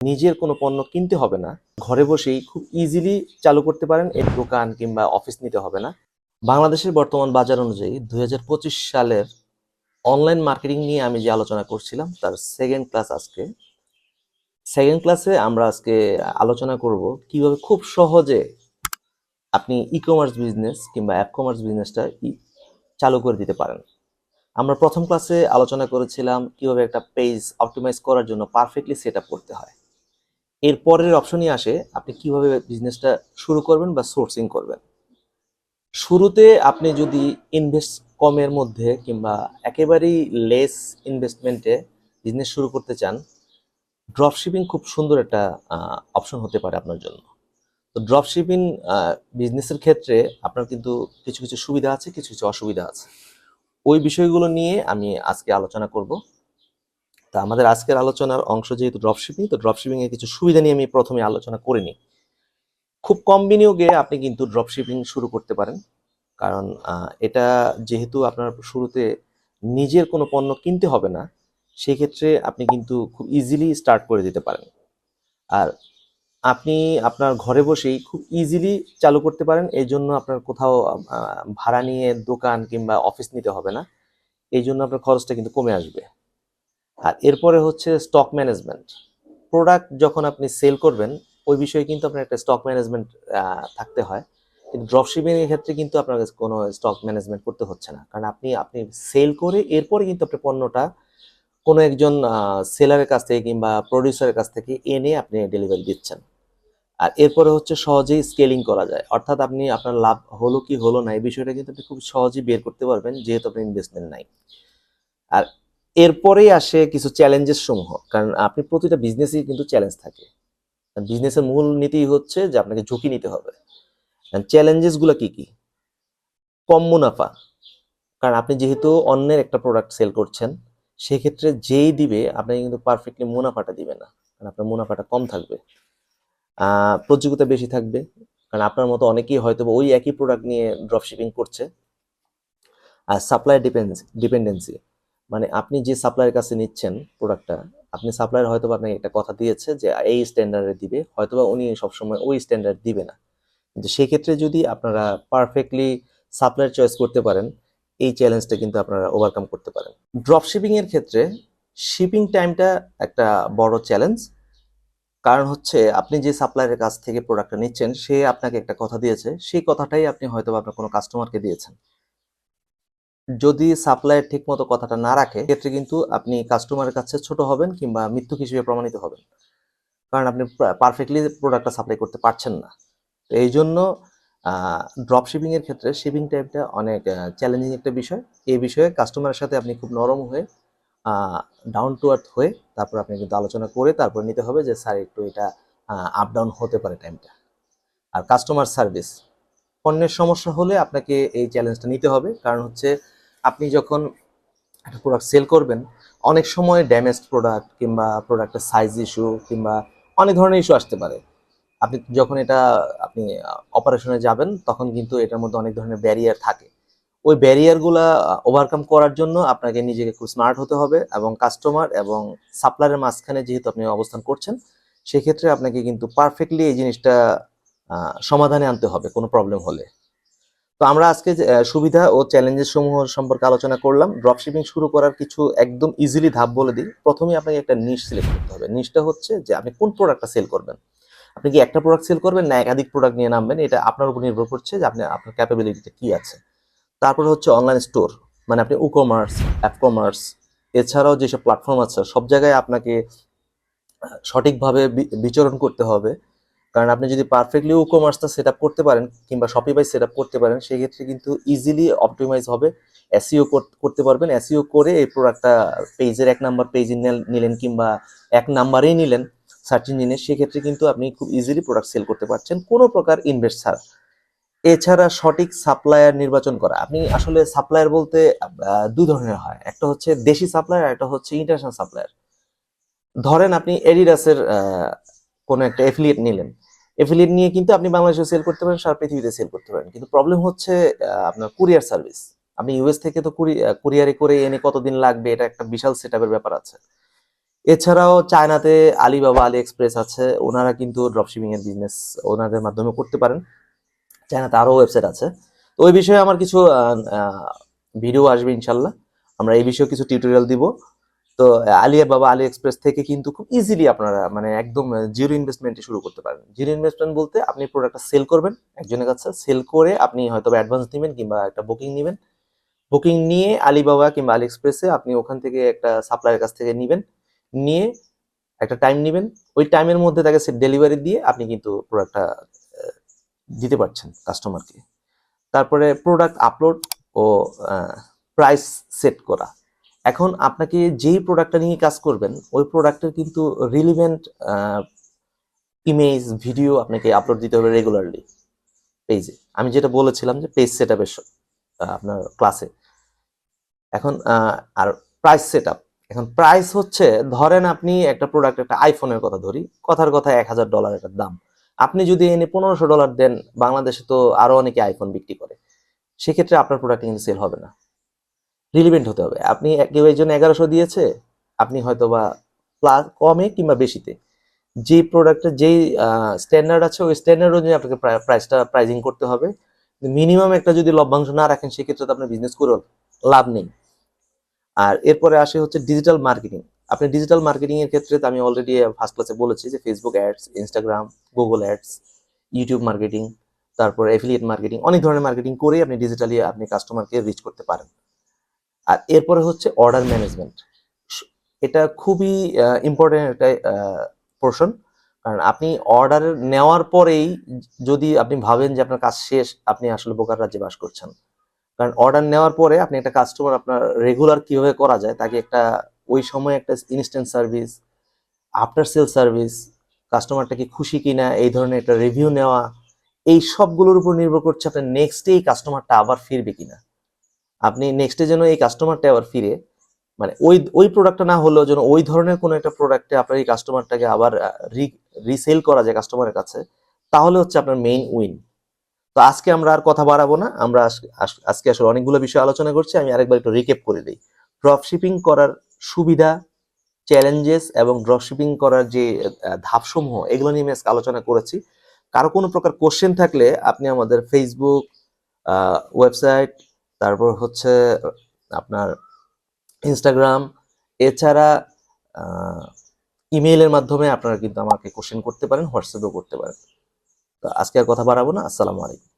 নিজের কোনো পণ্য কিনতে হবে না। ঘরে বসেই খুব ইজিলি চালু করতে পারেন, এর দোকান কিংবা অফিস নিতে হবে না। বাংলাদেশের বর্তমান বাজার অনুযায়ী দু হাজার পঁচিশ সালের অনলাইন মার্কেটিং নিয়ে আমি যে আলোচনা করছিলাম, তার সেকেন্ড ক্লাস আজকে। সেকেন্ড ক্লাসে আমরা আজকে আলোচনা করব কীভাবে খুব সহজে আপনি ই কমার্স বিজনেস কিংবা অ্যাপ কমার্স বিজনেসটা চালু করে দিতে পারেন। আমরা প্রথম ক্লাসে আলোচনা করেছিলাম কীভাবে একটা পেজ অপটিমাইজ করার জন্য পারফেক্টলি সেট করতে হয়। এর পরের অপশনই আসে, আপনি কীভাবে বিজনেসটা শুরু করবেন বা সোর্সিং করবেন। শুরুতে আপনি যদি ইনভেস্ট কমের মধ্যে কিংবা একেবারেই লেস ইনভেস্টমেন্টে বিজনেস শুরু করতে চান ড্রপশিপিং খুব সুন্দর একটা অপশন হতে পারে আপনার জন্য। তো ড্রপশিপিং বিজনেসের ক্ষেত্রে আপনার কিন্তু কিছু কিছু সুবিধা আছে, কিছু কিছু অসুবিধা আছে। ওই বিষয়গুলো নিয়ে আমি আজকে আলোচনা করব। তা আমাদের আজকের আলোচনার অংশ যেহেতু ড্রপশিপিং তো ড্রপশিপিং এর কিছু সুবিধা নিয়ে আমি প্রথমে আলোচনা করে নিই। খুব কম বিনিয়োগে আপনি কিন্তু ড্রপশিপিং শুরু করতে পারেন। কারণ এটা যেহেতু আপনার শুরুতে নিজের কোনো পণ্য কিনতে হবে না, সেক্ষেত্রে আপনি কিন্তু খুব ইজিলি স্টার্ট করে দিতে পারেন। আর আপনি আপনার ঘরে বসেই খুব ইজিলি চালু করতে পারেন। এই জন্য আপনার কোথাও ভাড়া নিয়ে দোকান কিংবা অফিস নিতে হবে না। এই জন্য আপনার খরচটা কিন্তু কমে আসবে। আর এরপরে হচ্ছে স্টক ম্যানেজমেন্ট প্রোডাক্ট যখন আপনি সেল করবেন, ওই বিষয়ে কিন্তু আপনার একটা স্টক ম্যানেজমেন্ট থাকতে হয়। কিন্তু ড্রপশিপিং এর ক্ষেত্রে কিন্তু আপনার কোনো স্টক ম্যানেজমেন্ট করতে হচ্ছে না। কারণ আপনি আপনি সেল করে এরপরে কিন্তু আপনি পণ্যটা কোনো একজন সেলারের কাছ থেকে কিংবা প্রডিউসারের কাছ থেকে এনে আপনি ডেলিভারি দিচ্ছেন। আর এরপরে হচ্ছে সহজেই স্কেলিং করা যায়। অর্থাৎ আপনি, আপনার লাভ হলো কি হলো না, এই বিষয়টা কিন্তু আপনি খুব সহজেই বের করতে পারবেন, যেহেতু আপনি ইনভেস্টমেন্ট নাই। আর এরপরেই আসে কিছু চ্যালেঞ্জেস সমূহ। কারণ আপনি প্রতিটা বিজনেসই কিন্তু চ্যালেঞ্জ থাকে। বিজনেসের মূল নীতি হচ্ছে যে আপনাকে ঝুঁকি নিতে হবে। চ্যালেঞ্জেসগুলো কি কি? কম মুনাফা। কারণ আপনি যেহেতু অন্যের একটা প্রোডাক্ট সেল করছেন, সেক্ষেত্রে যেই দিবে, আপনাকে কিন্তু পারফেক্টলি মুনাফাটা দিবে না। কারণ আপনার মুনাফাটা কম থাকবে। প্রতিযোগিতা বেশি থাকবে। কারণ আপনার মতো অনেকেই হয়তো ওই একই প্রোডাক্ট নিয়ে ড্রপ শিপিং করছে। আর সাপ্লাই ডিপেন্ডেন্সি মানে আপনি যে সাপ্লাইয়ের কাছে নিচ্ছেন প্রোডাক্টটা আপনি সাপ্লায়ার হয়তো আপনাকে একটা কথা দিয়েছে যে এই স্ট্যান্ডার্ডে দিবে, হয়তোবা উনি সবসময় ওই স্ট্যান্ডার্ড দিবে না। কিন্তু সেক্ষেত্রে যদি আপনারা পারফেক্টলি সাপ্লায়ার চয়েস করতে পারেন, এই চ্যালেঞ্জটা কিন্তু আপনারা ওভারকাম করতে পারেন। ড্রপ শিপিং এর ক্ষেত্রে শিপিং টাইমটা একটা বড় চ্যালেঞ্জ কারণ হচ্ছে আপনি যে সাপ্লায়ারের কাছ থেকে প্রোডাক্টটা নিচ্ছেন, সে আপনাকে একটা কথা দিয়েছে, সেই কথাটাই আপনি হয়তো আপনার কোনো কাস্টমারকে দিয়েছেন। যদি সাপ্লায়ার ঠিক মতো কথাটা না রাখে ক্ষেত্রে কিন্তু আপনি কাস্টমারের কাছে ছোট হবেন কিংবা মৃত্যুক হিসেবে প্রমাণিত হবেন। কারণ আপনি পারফেক্টলি প্রোডাক্টটা সাপ্লাই করতে পারছেন না। তো এই জন্য ড্রপ শিপিং এর ক্ষেত্রে শিপিং টাইমটা অনেক চ্যালেঞ্জিং একটা বিষয়। এই বিষয়ে কাস্টমারের সাথে আপনি খুব নরম হয়ে ডাউন টু আর্থ হয়ে তারপর আপনি কিন্তু আলোচনা করে তারপর নিতে হবে যে, স্যার, একটু এটা আপ ডাউন হতে পারে টাইমটা আর কাস্টমার সার্ভিস পণ্যের সমস্যা হলে আপনাকে এই চ্যালেঞ্জটা নিতে হবে। কারণ হচ্ছে আপনি যখন একটা প্রোডাক্ট সেল করবেন, অনেক সময় ড্যামেজড প্রোডাক্ট কিংবা প্রোডাক্টের সাইজ ইস্যু কিংবা অনেক ধরনের ইস্যু আসতে পারে। আপনি যখন এটা, আপনি অপারেশনে যাবেন, তখন কিন্তু এটার মধ্যে অনেক ধরনের ব্যারিয়ার থাকে। ওই ব্যারিয়ারগুলা ওভারকাম করার জন্য আপনাকে নিজেকে খুব স্মার্ট হতে হবে এবং কাস্টমার এবং সাপ্লায়ারের মাঝখানে যেহেতু আপনি অবস্থান করছেন, সেক্ষেত্রে আপনাকে কিন্তু পারফেক্টলি এই জিনিসটা সমাধানে আনতে হবে, কোনো প্রবলেম হলে। তো আমরা আজকে সুবিধা ও চ্যালেঞ্জেস সমূহ সম্পর্কে আলোচনা করলাম। ড্রপশিপিং শুরু করার কিছু একদম ইজিলি ধাপ বলে দিই। প্রথমে আপনাকে একটা নিশ সিলেক্ট করতে হবে। নিশটা হচ্ছে যে, আপনি কোন প্রোডাক্টটা সেল করবেন? আপনি কি একটা প্রোডাক্ট সেল করবেন না একাধিক প্রোডাক্ট নিয়ে নামবেন? এটা আপনার উপর নির্ভর করছে যে, আপনি, আপনার ক্যাপাবিলিটিটা কি আছে। তারপরে হচ্ছে অনলাইন স্টোর মানে আপনি ই কমার্স অ্যাপ কমার্স এছাড়াও যেসব প্ল্যাটফর্ম আছে, সব জায়গায় আপনাকে সঠিকভাবে বিচরণ করতে হবে। কারণ আপনি যদি পারফেক্টলি ই কমার্সটা সেট করতে পারেন কিংবা শপিফাই সেট করতে পারেন, সেক্ষেত্রে কিন্তু ইজিলি অপটিমাইজ হবে এসইও করতে পারবেন। এসইও করে এই প্রোডাক্টটা পেজের এক নাম্বার পেজে নিলেন কিংবা এক নাম্বারেই নিলেন সার্চ ইঞ্জিনে সেক্ষেত্রে কিন্তু আপনি খুব ইজিলি প্রোডাক্ট সেল করতে পারছেন কোনো প্রকার ইনভেস্ট ছাড়া। এছাড়া সঠিক সাপ্লায়ার নির্বাচন করা। আপনি আসলে সাপ্লায়ার বলতে দু ধরনের হয়। একটা হচ্ছে দেশি সাপ্লায়ার একটা হচ্ছে ইন্টারন্যাশনাল সাপ্লায়ার ধরেন আপনি এডিডাসের কোনো একটা এফিলিয়েট নিলেন। এফিলিয়েট নিয়ে কিন্তু আপনি বাংলাদেশে সেল করতে পারেন, সারা পৃথিবীতে সেল করতে পারেন। কিন্তু প্রবলেম হচ্ছে আপনার কুরিয়ার সার্ভিস আপনি ইউএস থেকে তো কুরিয়ারে করে এনে কতদিন লাগবে, এটা একটা বিশাল সেট ব্যাপার আছে। এছাড়াও চায়নাতে আলিবাবা আলি এক্সপ্রেস আছে, ওনারা কিন্তু ড্রপশিপিং এর বিজনেস ওনাদের মাধ্যমে করতে পারেন। চায়নাতে আরও ওয়েবসাইট আছে। তো ওই বিষয়ে আমার কিছু ভিডিও আসবে ইনশাল্লাহ। আমরা এই বিষয়ে কিছু টিউটোরিয়াল দিব। তো আলিয়া বাবা আলি এক্সপ্রেস থেকে কিন্তু খুব ইজিলি আপনারা মানে একদম জিরো ইনভেস্টমেন্টে শুরু করতে পারেন জিরো ইনভেস্টমেন্ট বলতে আপনি প্রোডাক্টটা সেল করবেন, একজনের কাছে সেল করে আপনি হয়তো অ্যাডভান্স নেবেন কিংবা একটা বুকিং নেবেন। বুকিং নিয়ে আলিবাবা কিংবা আলি এক্সপ্রেসে আপনি ওখান থেকে একটা সাপ্লাইয়ের কাছ থেকে নেবেন, নিয়ে একটা টাইম নেবেন। ওই টাইমের মধ্যে তাকে ডেলিভারি দিয়ে আপনি কিন্তু প্রোডাক্টটা দিতে পারছেন কাস্টমারকে তারপরে প্রোডাক্ট আপলোড ও প্রাইস সেট করা। এখন আপনাকে যেই প্রোডাক্টটা নিয়ে কাজ করবেন, ওই প্রোডাক্টের কিন্তু রিলিভেন্ট ইমেজ ভিডিও আপনাকে আপলোড দিতে হবে রেগুলারলি পেজে আমি যেটা বলেছিলাম যে পেজ সেট আপের আপনার ক্লাসে এখন আর প্রাইস সেট আপ এখন প্রাইস হচ্ছে, ধরেন আপনি একটা প্রোডাক্ট একটা আইফোনের কথা ধরি, কথার কথা এক হাজার ডলার একটা দাম। আপনি যদি এনে পনেরোশো ডলার দেন, বাংলাদেশে তো আরও অনেকে আইফোন বিক্রি করে। সেক্ষেত্রে আপনার প্রোডাক্ট কিন্তু সেল হবে না। রিলিভেন্ট হতে হবে। আপনি কেউ এই জন্য এগারোশো দিয়েছে, আপনি হয়তো বা প্লাস কমে কিংবা বেশিতে। যে প্রোডাক্টের যেই স্ট্যান্ডার্ড আছে, ওই স্ট্যান্ডার্ড অনুযায়ী আপনাকে প্রাইসটা প্রাইজিং করতে হবে। মিনিমাম একটা যদি লভ্যাংশ না রাখেন, সেক্ষেত্রে তো আপনার বিজনেস করেও লাভ নেই। আর এরপরে আসে হচ্ছে ডিজিটাল মার্কেটিং আপনি ডিজিটাল মার্কেটিং এর ক্ষেত্রে তো আমি অলরেডি ফার্স্ট ক্লাসে বলেছি যে Facebook ads Instagram Google ads YouTube marketing তারপর এফিলিয়েট মার্কেটিং অনেক ধরনের মার্কেটিং করেই আপনি ডিজিটালি আপনি কাস্টমারকে রিচ করতে পারেন। আর এরপরে হচ্ছে অর্ডার ম্যানেজমেন্ট এটা খুবই ইম্পর্টেন্ট একটা পোর্শন কারণ আপনি অর্ডার নেওয়ার পরেই যদি আপনি ভাবেন যে আপনার কাজ শেষ, আপনি আসলে বোকার রাজ্যে বাস করছেন। কারণ অর্ডার নেওয়ার পরে আপনি একটা কাস্টমার আপনার রেগুলার কীভাবে করা যায়, তাকে একটা, ওই সময় একটা instant service after sale service কাস্টমারটা কি খুশি কিনা, এই ধরনের একটা রিভিউ নেওয়া, এই সবগুলোর উপর নির্ভর করছে আপনার নেক্সট এই কাস্টমারটা আবার ফিরবে কিনা। আপনি নেক্সটে যেন এই কাস্টমারটা আবার ফিরে মানে ওই ওই প্রোডাক্টটা না হলেও যেন ওই ধরনের কোনো একটা প্রোডাক্টে আপনার এই কাস্টমারটাকে আবার রিসেল করা যায় কাস্টমারের কাছে, তাহলে হচ্ছে আপনার মেইন উইন তো আজকে আমরা আর কথা বাড়াবো না, আমরা আজ- আজ- আজকে আসলে অনেকগুলো বিষয় আলোচনা করছি, আমি আরেকবার একটু রিকেপ করে দিই। ড্রপশিপিং করার সুবিধা চ্যালেঞ্জেস এবং ড্রপশিপিং করার যে ধাপসমূহ, এগুলো নিয়ে আমি আজকে আলোচনা করেছি। কারও কোনো প্রকার কোশ্চেন থাকলে আপনি আমাদের ফেসবুক ওয়েবসাইট তারপর হচ্ছে, আপনার ইনস্টাগ্রাম এছাড়া ইমেইলের মাধ্যমে আপনারা কিন্তু আমাকে কোশ্চেন করতে পারেন হোয়াটসঅ্যাপেও করতে পারেন। তো আজকে আর কথা বাড়াবো না, আসসালামু আলাইকুম।